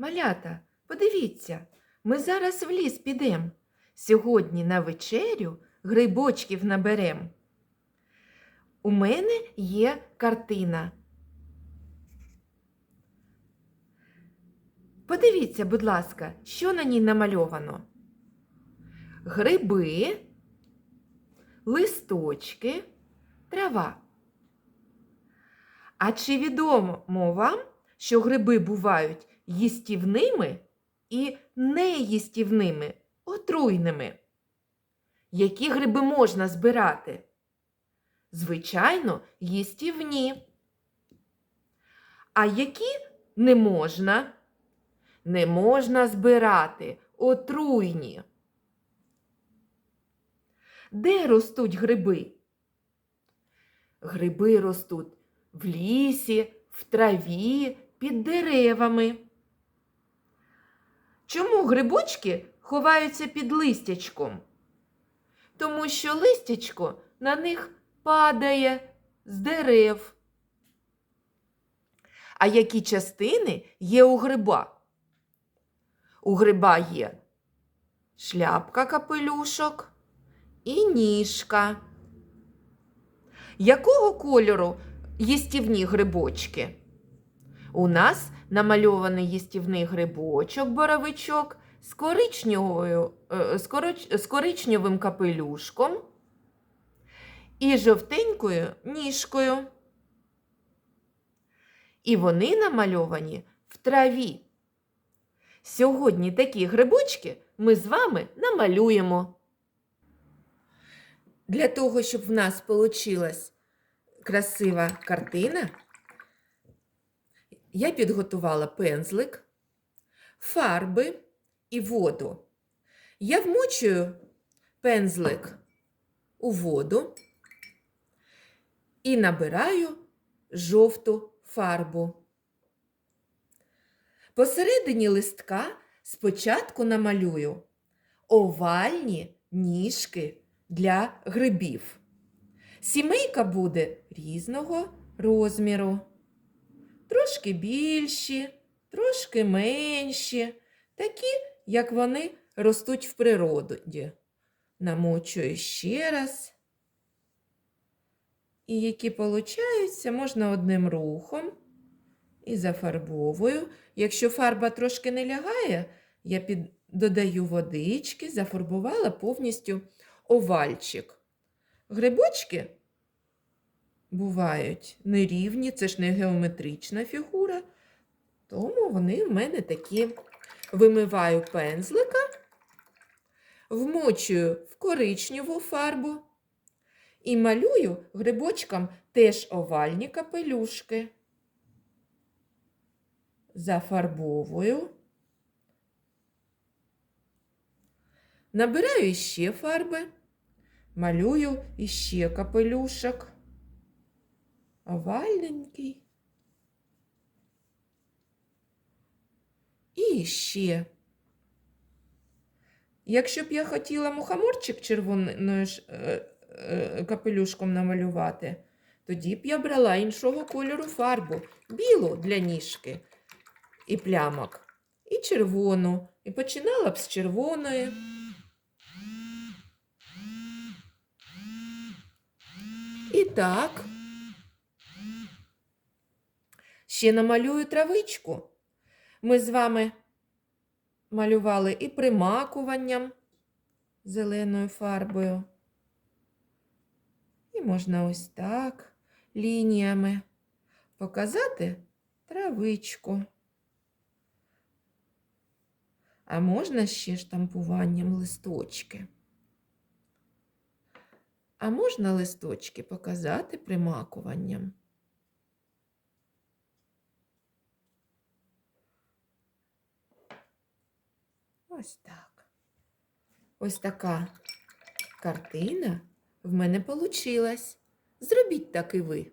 Малята, подивіться, ми зараз в ліс підем. Сьогодні на вечерю грибочків наберем. У мене є картина. Подивіться, будь ласка, що на ній намальовано. Гриби, листочки, трава. А чи відомо вам, що гриби бувають їстівними і неїстівними, отруйними? Які гриби можна збирати? Звичайно, їстівні. А які не можна? Не можна збирати отруйні. Де ростуть гриби? Гриби ростуть в лісі, в траві, під деревами. Чому грибочки ховаються під листячком? Тому що листячко на них падає з дерев. А які частини є у гриба? У гриба є шляпка капелюшок і ніжка. Якого кольору їстівні грибочки? У нас намальований їстівний грибочок, боровичок з, коричневою, е, з, короч- з коричневим капелюшком і жовтенькою ніжкою. І вони намальовані в траві. Сьогодні такі грибочки ми з вами намалюємо. Для того, щоб в нас вийшла красива картина, я підготувала пензлик, фарби і воду. Я вмочую пензлик у воду і набираю жовту фарбу. Посередині листка спочатку намалюю овальні ніжки для грибів. Сімейка буде різного розміру. Трошки більші, трошки менші, такі, як вони ростуть в природі. Намочую ще раз. І які получаються, можна одним рухом і зафарбовую. Якщо фарба трошки не лягає, я під... додаю водички, зафарбувала повністю овальчик. Грибочки бувають нерівні, це ж не геометрична фігура, тому вони в мене такі вимиваю пензлика, вмочую в коричневу фарбу і малюю грибочкам теж овальні капелюшки. Зафарбовую. Набираю іще фарби, малюю іще капелюшок. Овальненький. І ще. Якщо б я хотіла мухоморчик червоною е, е, капелюшком намалювати, тоді б я брала іншого кольору фарбу, білу для ніжки і плямок, і червону. І починала б з червоної. І так. Ще намалюю травичку. Ми з вами малювали і примакуванням зеленою фарбою. І можна ось так лініями показати травичку. А можна ще штампуванням листочки. А можна листочки показати примакуванням. Ось так. Ось така картина в мене получилась. Зробіть так і ви.